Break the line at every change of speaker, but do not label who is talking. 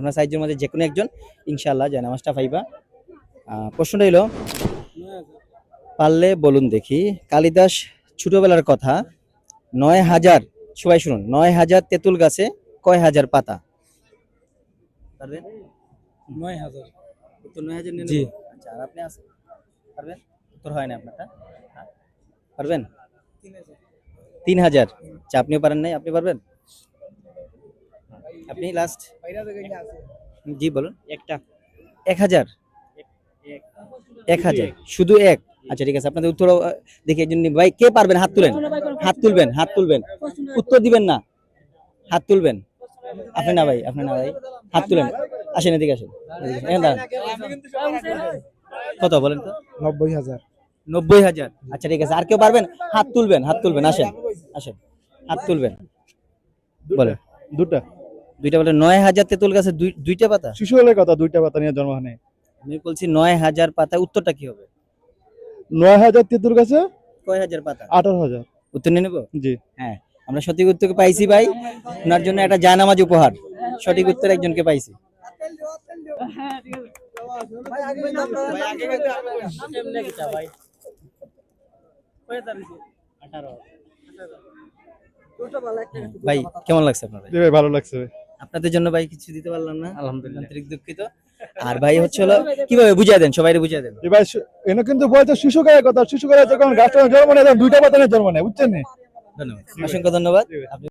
আপনার সাইজের মধ্যে যে কোনো একজন ইনশাল্লাহ যায় নামাজটা পাইবা প্রশ্নটা হলো পারলে বলুন দেখি কালিদাস ছোটবেলার কথা নয় হাজার সবাই শুনুন নয় হাজার তেঁতুল গাছে কয় হাজার পাতা? পারবেন?
নয় হাজার।
উত্তর নয় হাজার
জি।
আচ্ছা আর আপনি আসেন পারবেন? উত্তর হয় না আপনারটা। হ্যাঁ? পারবেন? তিন হাজার। আচ্ছা আপনিও পারেন নাই আপনি পারবেন? আপনি লাস্ট জি বলুন। একটা। এক হাজার? এক হাজার। শুধু এক? আচ্ছা ঠিক আছে আপনাদের উত্তর দেখি একজন ভাই কে পারবেন? হাত তুলেন। হাত তুলবেন হাত তুলবেন। উত্তর দিবেন না। হাত তুলবেন। আপনি না ভাই আপনি না ভাই। হাত তুলেন। আসেন। এদিকে আসেন। এখানে দাঁড়ান। কত বলেন তো?
নব্বই হাজার।
নব্বই হাজার। আচ্ছা ঠিক আছে আর কেউ পারবেন? হাত তুলবেন হাত তুলবেন। আসেন আসেন। হাত তুলবেন। বলেন।
দুটা।
দুইটা পাতা নয় হাজার তেঁতুল গাছে দুই- দুইটা পাতা?
শিশু হলে কথা দুইটা পাতা নিয়ে জন্মহানে
আমি বলছি নয় হাজার পাতা উত্তরটা কি হবে?
নয় হাজার তেঁতুর কাছে
কয় হাজার পাতা?
আঠারো হাজার।
উত্তর নিয়ে নেব?
জি।
হ্যাঁ আমরা সঠিক উত্তর পাইছি ভাই। ওনার জন্য একটা জায়নামাজ উপহার। সঠিক উত্তর একজনকে পাইছি। ভাই কেমন লাগছে আপনার
ভালো লাগছে ভাই।
আপনাদের জন্য ভাই কিছু দিতে পারলাম না।
আলহামদুলিল্লাহ।
আন্তরিক দুঃখিত। আর ভাই হচ্ছে হলো কীভাবে বুঝিয়ে দেন? সবাই বুঝিয়ে দেন।
ভাই এনে কিন্তু বলছে শিশু কালের কথা। শিশু কালে যখন গাছটা জন্ম নেয় দুইটা পাতা নিয়ে জন্ম নেয় বুঝছেন না?
ধন্যবাদ। অসংখ্য ধন্যবাদ।